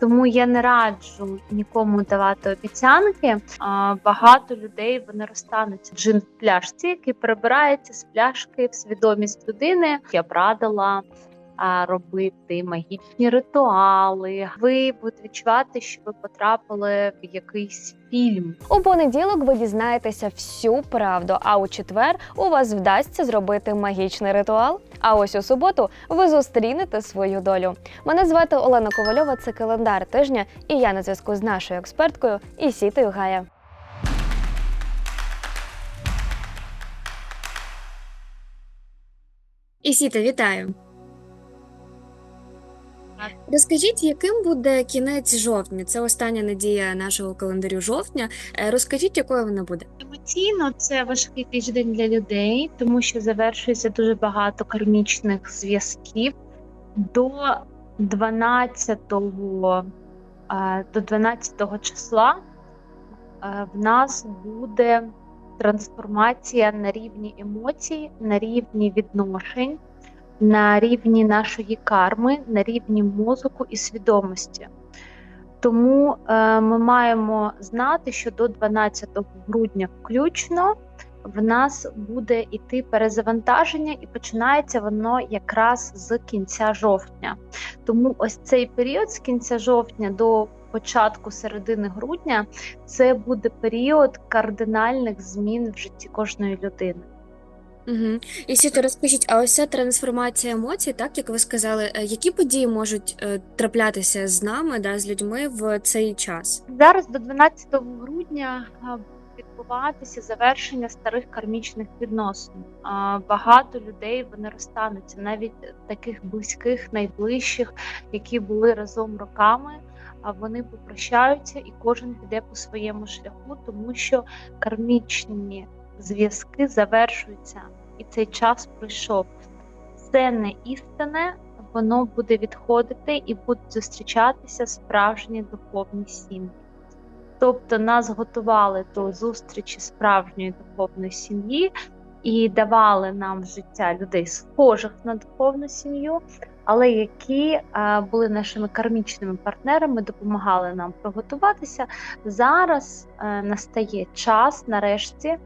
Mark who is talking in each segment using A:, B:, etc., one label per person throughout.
A: Тому я не раджу нікому давати обіцянки. А, Багато людей вони розтануться джин в пляшці, який перебирається з пляшки в свідомість людини. Я б радила робити магічні ритуали. Ви будете відчувати, що ви потрапили в якийсь фільм.
B: У понеділок ви дізнаєтеся всю правду, а у четвер у вас вдасться зробити магічний ритуал. А ось у суботу ви зустрінете свою долю. Мене звати Олена Ковальова, це календар тижня, і я на зв'язку з нашою експерткою Ісітою Гая.
C: Ісіта, вітаю. Розкажіть, яким буде кінець жовтня? Це остання надія нашого календарю жовтня. Е, Розкажіть, якою вона буде?
A: Емоційно це важкий тиждень для людей, тому що завершується дуже багато кармічних зв'язків. До 12-го, е, до 12 числа е, в нас буде трансформація на рівні емоцій, на рівні відношень, на рівні нашої карми, на рівні мозку і свідомості. Тому е, ми маємо знати, що до 12 грудня включно в нас буде іти перезавантаження, і починається воно якраз з кінця жовтня. Тому ось цей період з кінця жовтня до початку середини грудня це буде період кардинальних змін в житті кожної людини.
C: Угу. Ісіта, розкажіть, а ось ця трансформація емоцій, так як ви сказали, е, які події можуть е, траплятися з нами, да, з людьми в цей час?
A: Зараз до 12 грудня а, відбуватися завершення старих кармічних відносин. Багато людей вони розтануться, навіть таких близьких, найближчих, які були разом роками. А вони попрощаються, і кожен піде по своєму шляху, тому що кармічні зв'язки завершуються, і цей час пройшов. Це не істинне, воно буде відходити і будуть зустрічатися справжні духовні сім'ї. Тобто нас готували до зустрічі справжньої духовної сім'ї і давали нам життя людей схожих на духовну сім'ю, але які а, були нашими кармічними партнерами, допомагали нам приготуватися. Зараз е, настає час, нарешті,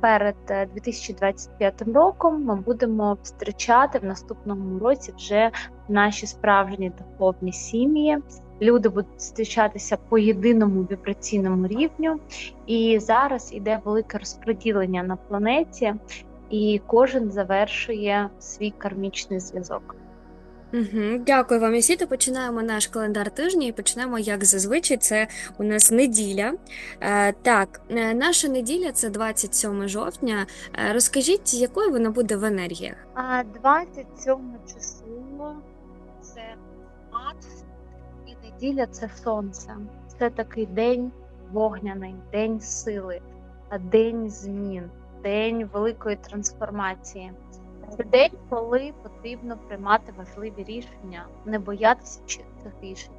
A: перед е, 2025 роком ми будемо зустрічати в наступному році вже наші справжні духовні сім'ї. Люди будуть зустрічатися по єдиному вібраційному рівню, і зараз іде велике розподілення на планеті, і кожен завершує свій кармічний зв'язок.
C: Угу. Дякую вам, Ісіта. Починаємо наш календар тижня і почнемо, як зазвичай, це у нас неділя. Е, так, е, наша неділя це 27 жовтня. Е, розкажіть, якою вона буде в енергіях?
A: А 27 число це Марс, і неділя це сонце. Це такий день вогняний, день сили, день змін, день великої трансформації. Це день, коли потрібно приймати важливі рішення, не боятися цих рішень.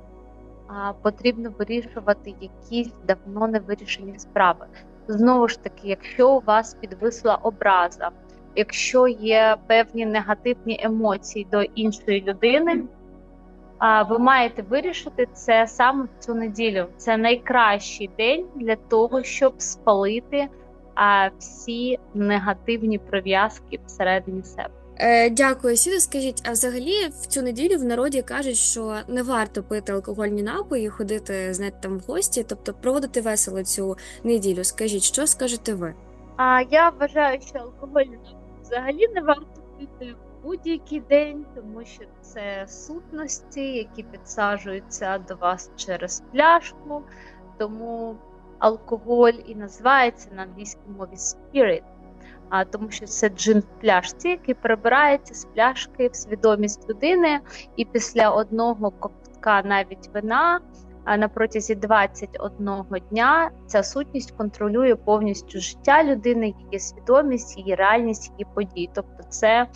A: А потрібно вирішувати якісь давно не вирішені справи. Знову ж таки, якщо у вас підвисла образа, якщо є певні негативні емоції до іншої людини, ви маєте вирішити це саме в цю неділю. Це найкращий день для того, щоб спалити а, всі негативні прив'язки всередині себе.
C: Е, дякую, Ісіта. Скажіть, а взагалі в цю неділю в народі кажуть, що не варто пити алкогольні напої, ходити, знаєте, там в гості, тобто проводити весело цю неділю. Скажіть, що скажете ви?
A: А я вважаю, що алкоголь взагалі не варто пити в будь-який день, тому що це сутності, які підсаджуються до вас через пляшку. Тому алкоголь і називається на англійській мові spirit, а тому що це джин в пляшці, який перебирається з пляшки в свідомість людини, і після одного ковтка навіть вина а на протязі 21 дня ця сутність контролює повністю життя людини, її свідомість, її реальність, її події. Тобто, це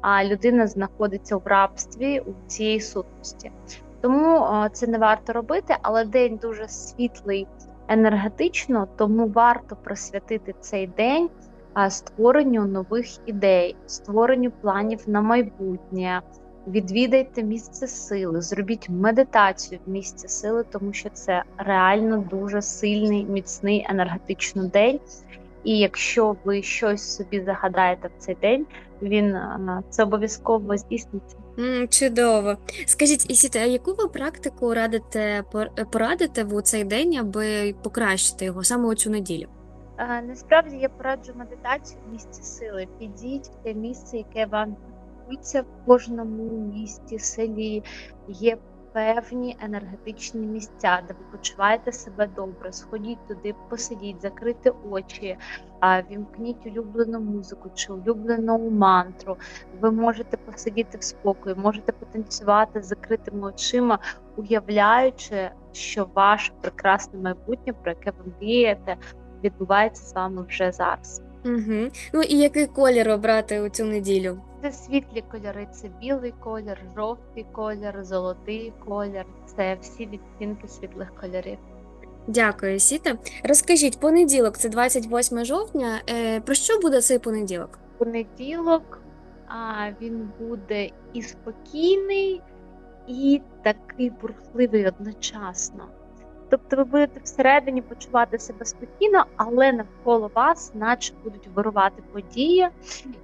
A: а, людина знаходиться в рабстві у цієї сутності. Тому а, це не варто робити, але день дуже світлий енергетично, тому варто присвятити цей день створенню нових ідей, створенню планів на майбутнє, відвідайте місце сили, зробіть медитацію в місці сили, тому що це реально дуже сильний, міцний енергетичний день. І якщо ви щось собі загадаєте в цей день, він це обов'язково здійсниться.
C: Чудово. Скажіть, Ісіта, а яку ви практику радите пор- порадите в цей день, аби покращити його саме у цю неділю?
A: Е, Насправді я пораджу медитацію в місці сили. Підіть в те місце, яке вам в кожному місті, селі. Є певні енергетичні місця, де ви почуваєте себе добре. Сходіть туди, посидіть, закрийте очі, вімкніть улюблену музику чи улюблену мантру. Ви можете посидіти в спокої, можете потанцювати з закритими очима, уявляючи, що ваше прекрасне майбутнє, про яке ви мрієте, відбувається з вами вже зараз.
C: Угу. Ну і який колір обрати у цю неділю?
A: Це світлі кольори, це білий колір, жовтий колір, золотий колір. Це всі відтінки світлих кольорів.
C: Дякую, Ісіта. Розкажіть, понеділок, це 28 жовтня. Е, про що буде цей понеділок?
A: Понеділок а, він буде і спокійний, і такий бурхливий одночасно. Тобто ви будете всередині почувати себе спокійно, але навколо вас, наче будуть вирувати події,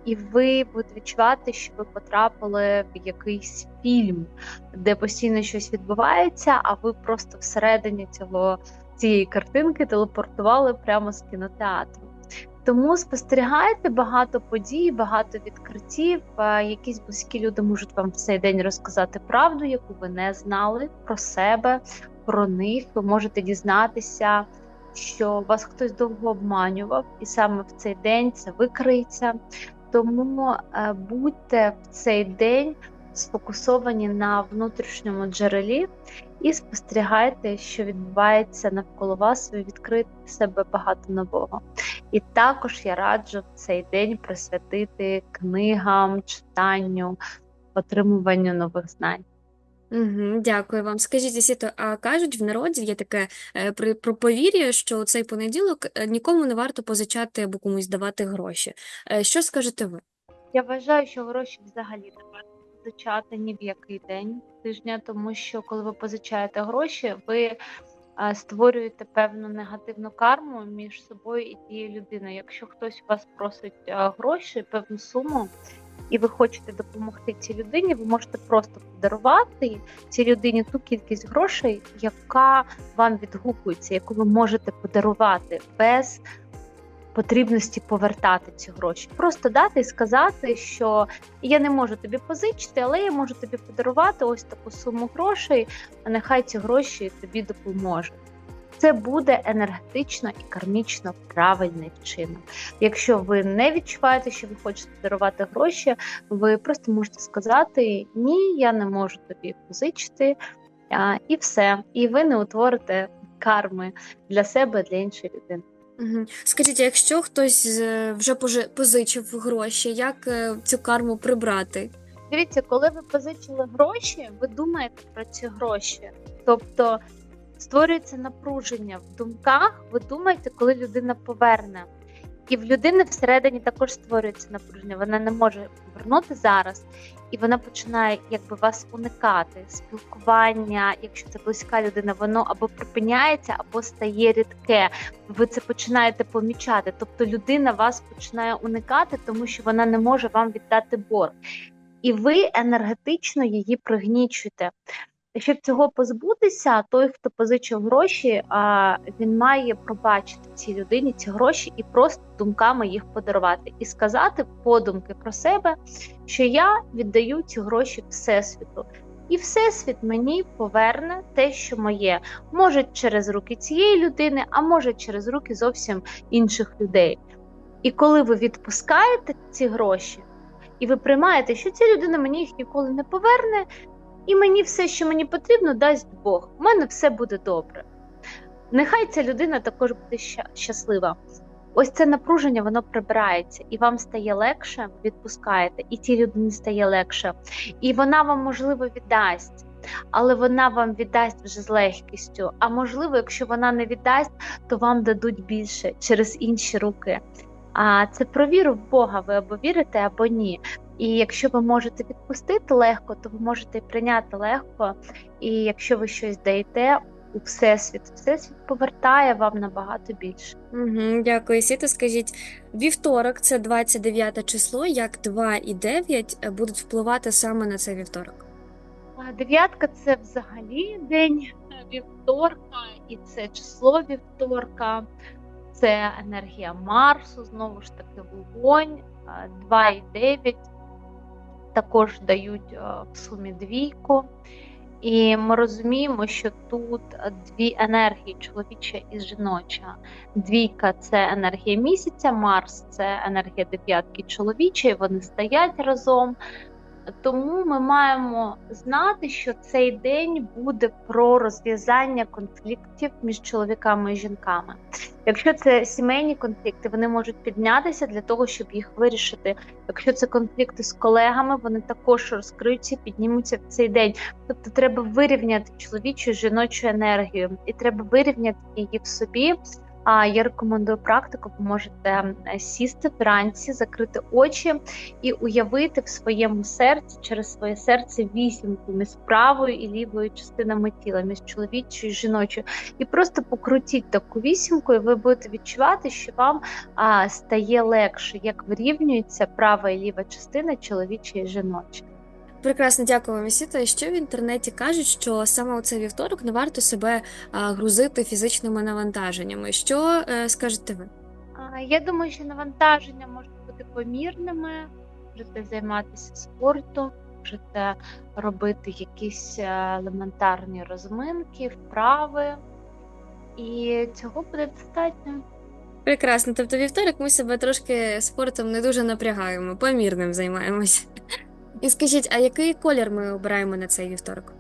A: і ви будете відчувати, що ви потрапили в якийсь фільм, де постійно щось відбувається, а ви просто всередині цього цієї картинки телепортували прямо з кінотеатру. Тому спостерігайте багато подій, багато відкриттів. Е, Якісь близькі люди можуть вам в цей день розказати правду, яку ви не знали про себе, про них. Ви можете дізнатися, що вас хтось довго обманював, і саме в цей день це викриється. Тому е, будьте в цей день сфокусовані на внутрішньому джерелі і спостерігайте, що відбувається навколо вас, ви відкрите себе багато нового. І також я раджу в цей день присвятити книгам, читанню, отримуванню нових знань.
C: Дякую вам. Скажіть, Ісіто, а кажуть в народі є таке е, про повір'я, що у цей понеділок е, нікому не варто позичати або комусь давати гроші. Е, Що скажете ви?
A: Я вважаю, що гроші взагалі не варто позичати ні в який день тижня, тому що коли ви позичаєте гроші, ви створюєте певну негативну карму між собою і тією людиною. Якщо хтось у вас просить гроші, певну суму, і ви хочете допомогти цій людині, ви можете просто подарувати цій людині ту кількість грошей, яка вам відгукується, яку ви можете подарувати без потрібності повертати ці гроші. Просто дати і сказати, що я не можу тобі позичити, але я можу тобі подарувати ось таку суму грошей, а нехай ці гроші тобі допоможуть. Це буде енергетично і кармічно правильний вчинок. Якщо ви не відчуваєте, що ви хочете дарувати гроші, ви просто можете сказати Ні, я не можу тобі позичити, і все. І ви не утворите карми для себе, для іншої людини.
C: Угу. Скажіть, якщо хтось е, вже позичив гроші, як е, цю карму прибрати?
A: Дивіться, коли ви позичили гроші, ви думаєте про ці гроші. Тобто створюється напруження в думках, ви думаєте, коли людина поверне. І в людини всередині також створюється напруження. Вона не може повернути зараз, і вона починає якби вас уникати. Спілкування, якщо це близька людина, воно або припиняється, або стає рідке. Ви це починаєте помічати. Тобто людина вас починає уникати, тому що вона не може вам віддати борг. І ви енергетично її пригнічуєте. Щоб цього позбутися, той, хто позичив гроші, він має пробачити цій людині ці гроші і просто думками їх подарувати, і сказати подумки про себе, що я віддаю ці гроші всесвіту, і всесвіт мені поверне те, що моє, може через руки цієї людини, а може через руки зовсім інших людей. І коли ви відпускаєте ці гроші, і ви приймаєте, що ця людина мені їх ніколи не поверне, і мені все, що мені потрібно, дасть Бог. У мене все буде добре. Нехай ця людина також буде щаслива. Ось це напруження, воно прибирається, і вам стає легше, відпускаєте, і тій людині стає легше. І вона вам, можливо, віддасть, але вона вам віддасть вже з легкістю. А можливо, якщо вона не віддасть, то вам дадуть більше через інші руки. А це про віру в Бога. Ви або вірите, або ні. І якщо ви можете відпустити легко, то ви можете прийняти легко. І якщо ви щось даєте у всесвіт, всесвіт повертає вам набагато більше.
C: Угу, дякую, Сіто. Скажіть, вівторок це 29 число, як 2 і 9 е, будуть впливати саме на цей вівторок.
A: Дев'ятка це взагалі день вівторка, і це число вівторка, це енергія Марсу, знову ж таки вогонь. А, 2 і 9 також дають в сумі двійку. І ми розуміємо, що тут дві енергії чоловіча і жіноча. Двійка це енергія місяця, Марс це енергія дев'ятки чоловічої, вони стоять разом. Тому ми маємо знати, що цей день буде про розв'язання конфліктів між чоловіками і жінками. Якщо це сімейні конфлікти, вони можуть піднятися для того, щоб їх вирішити. Якщо це конфлікти з колегами, вони також розкриються, піднімуться в цей день. Тобто треба вирівняти чоловічу і жіночу енергію, і треба вирівняти її в собі. А я рекомендую практику. Ви можете сісти вранці, закрити очі і уявити в своєму серці через своє серце вісімку між правою і лівою частинами тіла, між чоловічою і жіночою. І просто покрутіть таку вісімку, і ви будете відчувати, що вам а, стає легше, як вирівнюється права і ліва частина чоловіча і жіноча.
C: Прекрасно, дякую вам, Сіто. І ще в інтернеті кажуть, що саме у цей вівторок не варто себе грузити фізичними навантаженнями. Що е, скажете ви?
A: Я думаю, що навантаження можуть бути помірними, можете займатися спортом, можете робити якісь е, елементарні розминки, вправи, і цього буде достатньо.
C: Прекрасно. Тобто вівторок ми себе трошки спортом не дуже напрягаємо, помірним займаємось. І скажіть, а який колір ми обираємо на цей вівторок?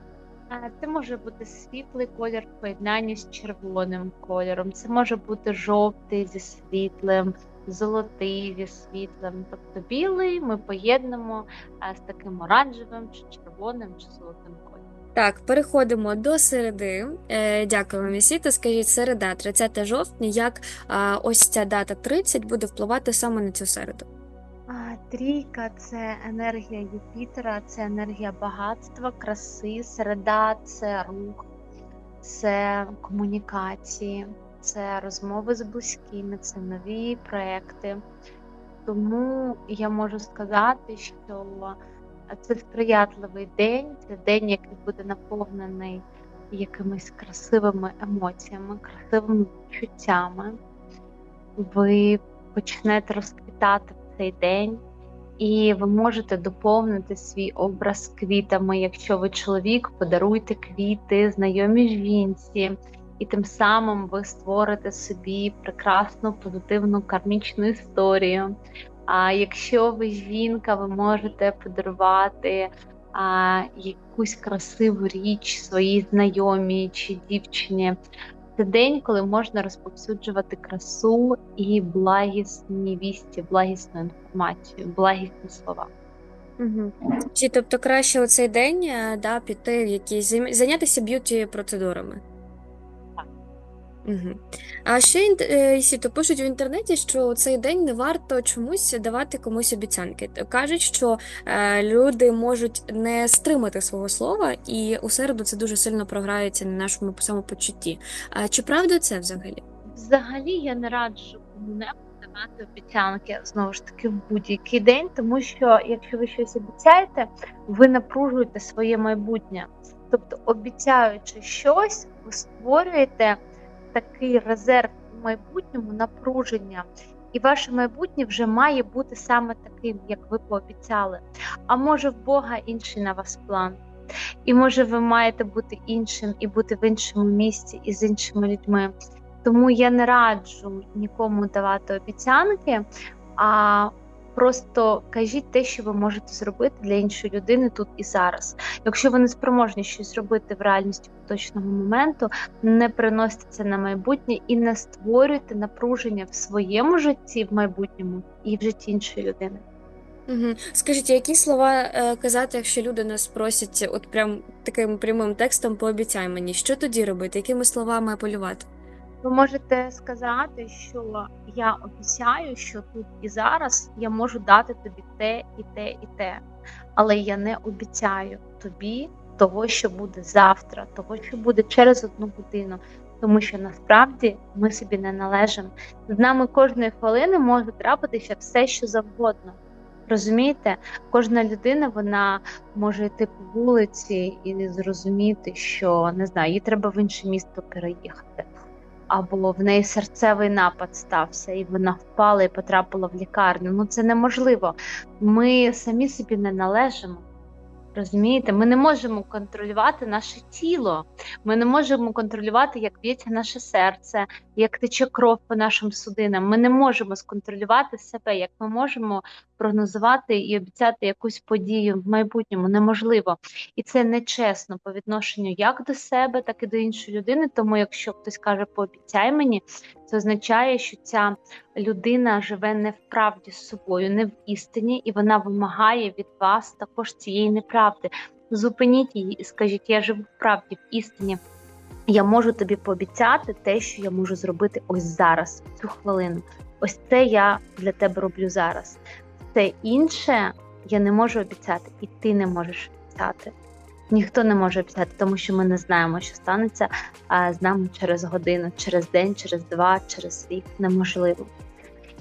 A: А, Це може бути світлий колір в поєднанні з червоним кольором. Це може бути жовтий зі світлим, золотий зі світлим. Тобто білий ми поєднемо а, з таким оранжевим, чи червоним, чи золотим кольором.
C: Так, переходимо до середи. Е, дякую вам, Ісіта. Скажіть, середа, 30 жовтня, як а, ось ця дата 30 буде впливати саме на цю середу?
A: Трійка це енергія Юпітера, це енергія багатства, краси, середа це рух, це комунікації, це розмови з близькими, це нові проекти. Тому я можу сказати, що це сприятливий день, це день, який буде наповнений якимись красивими емоціями, красивими відчуттями. Ви почнете розквітати в цей день, і ви можете доповнити свій образ квітами. Якщо ви чоловік, подаруйте квіти знайомій жінці, і тим самим ви створите собі прекрасну позитивну кармічну історію. А якщо ви жінка, ви можете подарувати а, якусь красиву річ своїй знайомій чи дівчині. Це день, коли можна розповсюджувати красу і благісні вісті, благісну інформацію, благісні слова.
C: Угу. Чи тобто краще у цей день е, да, піти в якісь зайнятися б'юті процедурами? Угу. А ще е, пишуть в інтернеті, що у цей день не варто чомусь давати комусь обіцянки. Кажуть, що е, люди можуть не стримати свого слова, і у середу це дуже сильно програється на нашому самопочутті. А чи правда це взагалі?
A: Взагалі я не раджу кому-небудь давати обіцянки знову ж таки в будь-який день, тому що якщо ви щось обіцяєте, ви напружуєте своє майбутнє. Тобто, обіцяючи щось, ви створюєте такий резерв у майбутньому напруження. І ваше майбутнє вже має бути саме таким, як ви пообіцяли. А може, в Бога інший на вас план. І може, ви маєте бути іншим і бути в іншому місці і з іншими людьми. Тому я не раджу нікому давати обіцянки, а просто кажіть те, що ви можете зробити для іншої людини тут і зараз. Якщо ви не спроможні щось зробити в реальності поточного моменту, не приносьте це на майбутнє і не створюйте напруження в своєму житті в майбутньому і в житті іншої людини.
C: Угу. Скажіть, які слова е, казати, якщо люди нас просять, от прям таким прямим текстом пообіцяй мені, що тоді робити, якими словами апелювати?
A: Ви можете сказати, що я обіцяю, що тут і зараз я можу дати тобі те і те і те, але я не обіцяю тобі того, що буде завтра, того, що буде через одну годину. Тому що насправді ми собі не належимо. З нами кожної хвилини може трапитися все, що завгодно. Розумієте, кожна людина вона може йти по вулиці і зрозуміти, що не знаю, їй треба в інше місто переїхати, або в неї серцевий напад стався, і вона впала і потрапила в лікарню. Ну це неможливо. Ми самі собі не належимо. Розумієте, ми не можемо контролювати наше тіло, ми не можемо контролювати, як б'ється наше серце, як тече кров по нашим судинам. Ми не можемо сконтролювати себе, як ми можемо прогнозувати і обіцяти якусь подію в майбутньому. Неможливо. І це нечесно по відношенню як до себе, так і до іншої людини. Тому, якщо хтось каже, пообіцяй мені, це означає, що ця людина живе не в правді з собою, не в істині, і вона вимагає від вас також цієї неправди. Зупиніть її і скажіть, я живу в правді, в істині. Я можу тобі пообіцяти те, що я можу зробити ось зараз, цю хвилину. Ось це я для тебе роблю зараз. Все інше я не можу обіцяти, і ти не можеш обіцяти. Ніхто не може обіцяти, тому що ми не знаємо, що станеться з нами через годину, через день, через два, через рік. Неможливо.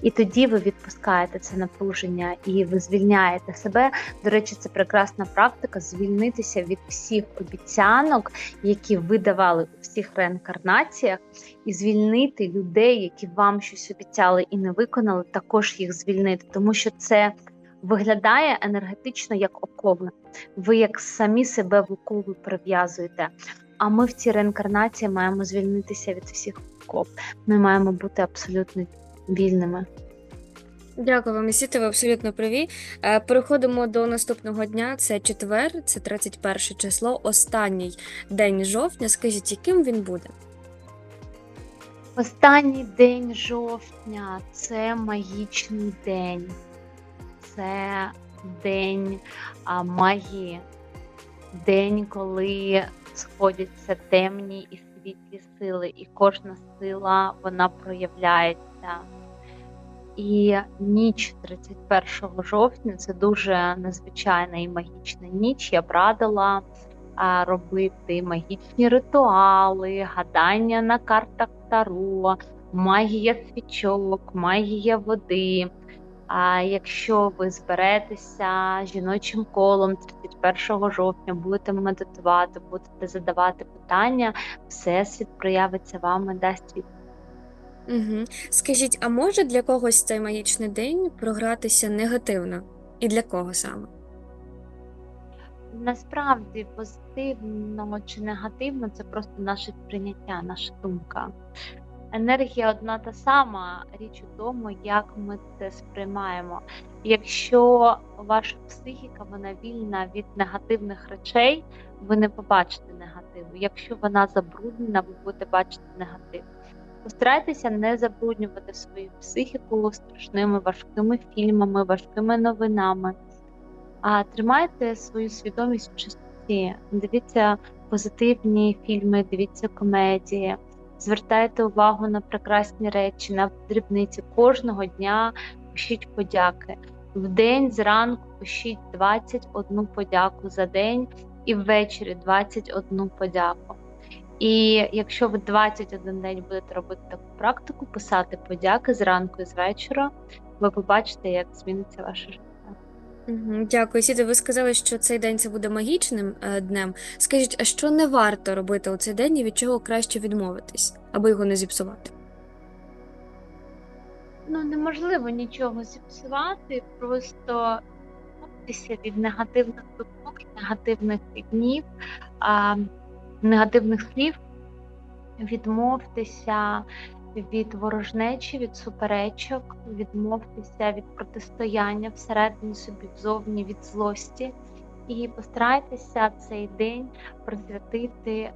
A: І тоді ви відпускаєте це напруження і ви звільняєте себе. До речі, це прекрасна практика звільнитися від всіх обіцянок, які ви давали у всіх реінкарнаціях, і звільнити людей, які вам щось обіцяли і не виконали, також їх звільнити, тому що це виглядає енергетично як окови. Ви як самі себе в окови прив'язуєте. А ми в цій реінкарнації маємо звільнитися від всіх оков. Ми маємо бути абсолютно вільними.
C: Дякую вам, Ісіте, ви абсолютно праві. Е, Переходимо до наступного дня. Це четвер, це 31 число, останній день жовтня. Скажіть, яким він буде?
A: Останній день жовтня це магічний день, це день а, магії, день, коли сходяться темні і світлі сили, і кожна сила вона проявляється. І ніч 31 жовтня це дуже незвичайна і магічна ніч. Я б радила робити магічні ритуали, гадання на картах Таро, магія свічок, магія води. А якщо ви зберетеся жіночим колом 31 жовтня, будете медитувати, будете задавати питання, всесвіт проявиться вам і дасть відповідь.
C: Угу. Скажіть, а може для когось цей магічний день програтися негативно? І для кого саме?
A: Насправді позитивно чи негативно це просто наше сприйняття, наша думка. Енергія одна та сама, річ у тому, як ми це сприймаємо. Якщо ваша психіка вона вільна від негативних речей, ви не побачите негативу. Якщо вона забруднена, ви будете бачити негатив. Постарайтеся не забруднювати свою психіку страшними важкими фільмами, важкими новинами. А тримайте свою свідомість в чистоті. Дивіться позитивні фільми, дивіться комедії, звертайте увагу на прекрасні речі, на дрібниці. Кожного дня пишіть подяки. В день зранку пишіть 21 подяку за день і ввечері 21 подяку. І якщо ви 21 день будете робити таку практику, писати подяки зранку і з вечора, ви побачите, як зміниться ваше життя.
C: Дякую, Ісіте. Ви сказали, що цей день це буде магічним е, днем. Скажіть, а що не варто робити у цей день і від чого краще відмовитись, аби його не зіпсувати?
A: Ну, неможливо нічого зіпсувати, просто відмовитися від негативних думок, негативних днів, а, негативних слів, відмовтеся від ворожнечі, від суперечок, відмовтеся від протистояння всередині собі, взовні від злості, і постарайтеся цей день присвятити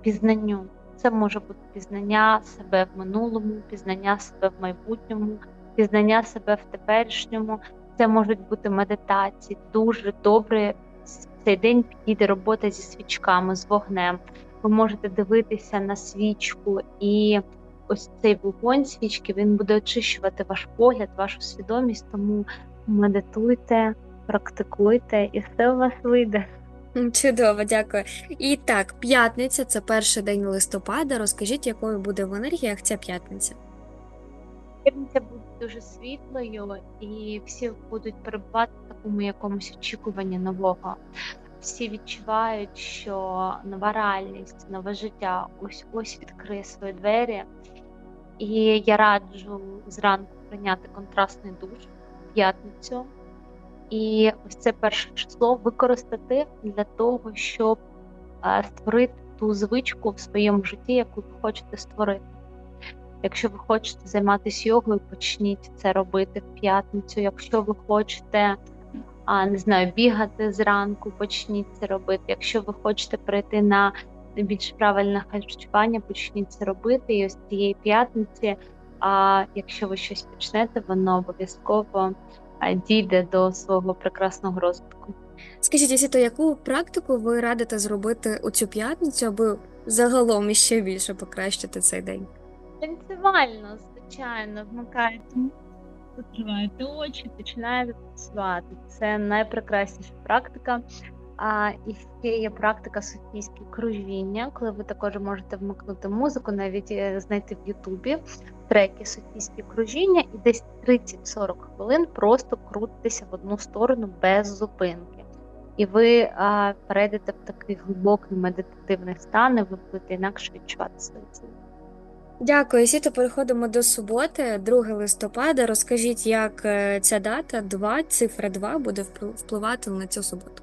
A: пізнанню. Це може бути пізнання себе в минулому, пізнання себе в майбутньому, пізнання себе в теперішньому. Це можуть бути медитації. Дуже добре цей день підійде робота зі свічками, з вогнем. Ви можете дивитися на свічку і ось цей вогонь свічки він буде очищувати ваш погляд, вашу свідомість. Тому медитуйте, практикуйте, і все у вас вийде.
C: Чудово, дякую. І так, п'ятниця це перший день листопада. Розкажіть, якою буде в енергіях ця п'ятниця?
A: П'ятниця буде дуже світлою, і всі будуть перебувати в такому якомусь очікуванні нового. Всі відчувають, що нова реальність, нове життя ось ось відкриє свої двері. І я раджу зранку прийняти контрастний душ в п'ятницю. І ось це перше число використати для того, щоб е, створити ту звичку в своєму житті, яку ви хочете створити. Якщо ви хочете займатися йогою, почніть це робити в п'ятницю. Якщо ви хочете, а, не знаю, бігати зранку, почніть це робити. Якщо ви хочете перейти на більш правильне харчування, почніть це робити. І ось цієї п'ятниці, а якщо ви щось почнете, воно обов'язково дійде до свого прекрасного розвитку.
C: Скажіть, Осіто, яку практику ви радите зробити у цю п'ятницю, аби загалом іще більше покращити цей день?
A: Танцювально, звичайно, вмикаєте, закриваєте очі, починаєте танцювати. Це найпрекрасніша практика. А і ще є практика софійське кружіння, коли ви також можете вмикнути музику, навіть е, знайти в Ютубі треки софійське кружіння, і десь 30-40 хвилин просто крутитеся в одну сторону без зупинки. І ви а, перейдете в такий глибокий медитативний стан, і ви будете інакше відчувати свої тіло.
C: Дякую, Осіто. Переходимо до суботи, 2 листопада. Розкажіть, як е, ця дата, 2, цифра 2, буде впл- впливати на цю суботу.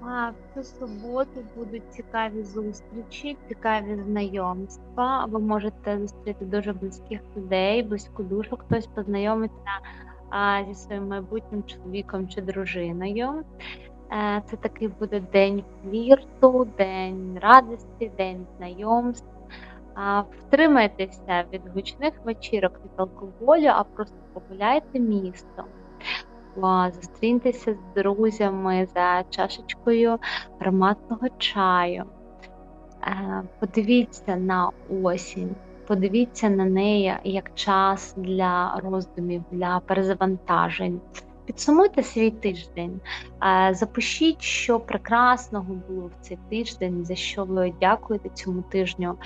A: А в цю суботу будуть цікаві зустрічі, цікаві знайомства. Ви можете зустріти дуже близьких людей, близьку душу, хтось познайомиться а, зі своїм майбутнім чоловіком чи дружиною. Е, Це такий буде день флірту, день радості, день знайомств. Втримайтеся від гучних вечірок, від алкоголю, а просто погуляйте містом. А, Зустріньтеся з друзями за чашечкою ароматного чаю. Е, Подивіться на осінь, подивіться на неї як час для роздумів, для перезавантажень. Підсумуйте свій тиждень, Е, запишіть, що прекрасного було в цей тиждень, за що ви дякуєте цьому тижню,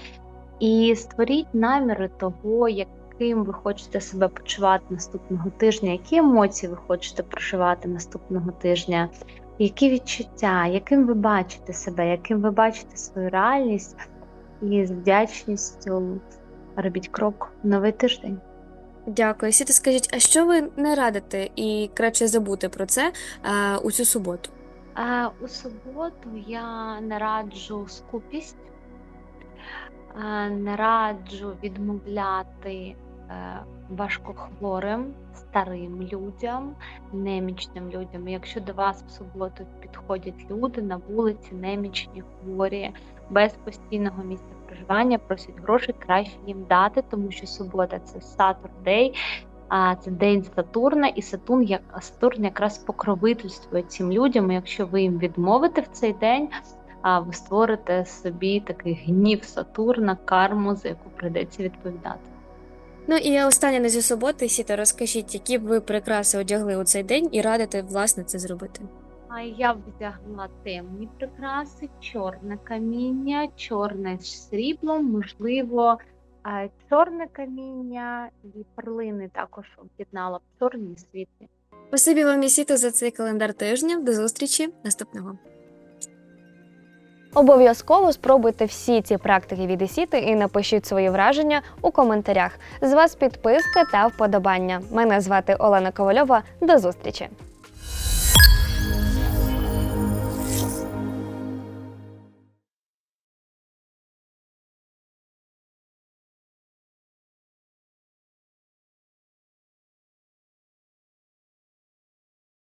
A: і створіть наміри того, яким ви хочете себе почувати наступного тижня, які емоції ви хочете проживати наступного тижня, які відчуття, яким ви бачите себе, яким ви бачите свою реальність, і з вдячністю робіть крок в новий тиждень.
C: Дякую. Осіто, скажіть, а що ви не радите і краще забути про це е, у цю суботу?
A: А у суботу я не раджу скупість, е, не раджу відмовляти е, важкохворим, старим людям, немічним людям. Якщо до вас в суботу підходять люди на вулиці, немічні, хворі, без постійного місця проживання, просять грошей, краще їм дати, тому що субота це Saturday, а це день Сатурна, і Сатурн, як Сатурн якраз покровительствує цим людям. І якщо ви їм відмовите в цей день, а ви створите собі такий гнів Сатурна, карму, за яку прийдеться відповідати.
C: Ну і останнє не зі суботи, Сіта, розкажіть, які б ви прикраси одягли у цей день і радите власне це зробити.
A: А я б взягла темні прикраси, чорне каміння, чорне з сріблом, можливо, чорне каміння і перлини також об'єднала б чорні світлі.
C: Спасибі вам, Ісіто, за цей календар тижня. До зустрічі наступного.
B: Обов'язково спробуйте всі ці практики відесіти і напишіть свої враження у коментарях. З вас підписка та вподобання. Мене звати Олена Ковальова. До зустрічі!